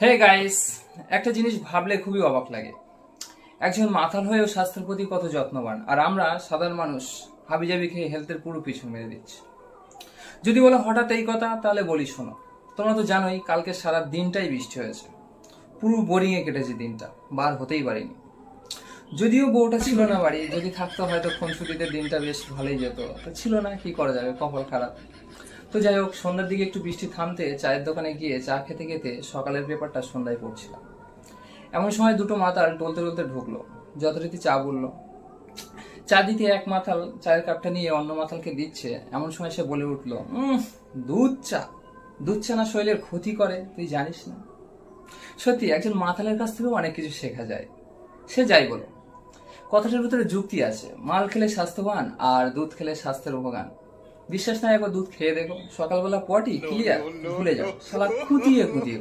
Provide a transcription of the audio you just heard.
Hey guys একটা জিনিস ভাবলে খুবই অবাক লাগে। একজন মাথাল হয়েও স্বাস্থ্যের প্রতি কত যত্নবান, আর আমরা সাধারণ মানুষ হাবিজাবি খেয়ে হেলথের পুরো পিছন মেরে দিচ্ছি। যদি বলো হঠাৎ এই কথা, তাহলে বলি শোনো, তোমরা তো জানোই কালকে সারা দিনটাই বৃষ্টি হয়েছে। পুরো বোরিংয়ে কেটেছে দিনটা, বার হতেই পারিনি। যদিও বউটা ছিল না বাড়ি, যদি থাকতো হয়তো ছুটিতে দিনটা বেশ ভালোই যেত, তো ছিল না, কি করা যাবে, কপাল খারাপ। তো যাই হোক, সন্ধ্যার দিকে একটু বৃষ্টি থামতে চায়ের দোকানে গিয়ে চা খেতে খেতে সকালের পেপারটা সন্ধ্যায় পড়ছিলাম। এমন সময় দুটো মাতাল টলতে টলতে ঢুকলো। যথারীতি চা বলল, চা দিতে এক মাথাল চায়ের কাপটা নিয়ে অন্য মাথালকে দিচ্ছে। এমন সময় সে বলে উঠল দুধ চা। দুধ চা না শরীরের ক্ষতি করে, তুই জানিস না? সত্যি, একজন মাতালের কাছ থেকেও অনেক কিছু শেখা যায়। সে যাই বলো কথাটার ভিতরে যুক্তি আছে। মাল খেলে স্বাস্থ্যবান আর দুধ খেলে স্বাস্থ্যের উপগান বিশ্বাস না একবার দুধ খেয়ে দেখো সকালবেলা পটি ক্লিয়ার ভুলে যাও শালা খুঁটিয়ে খুঁটিয়ে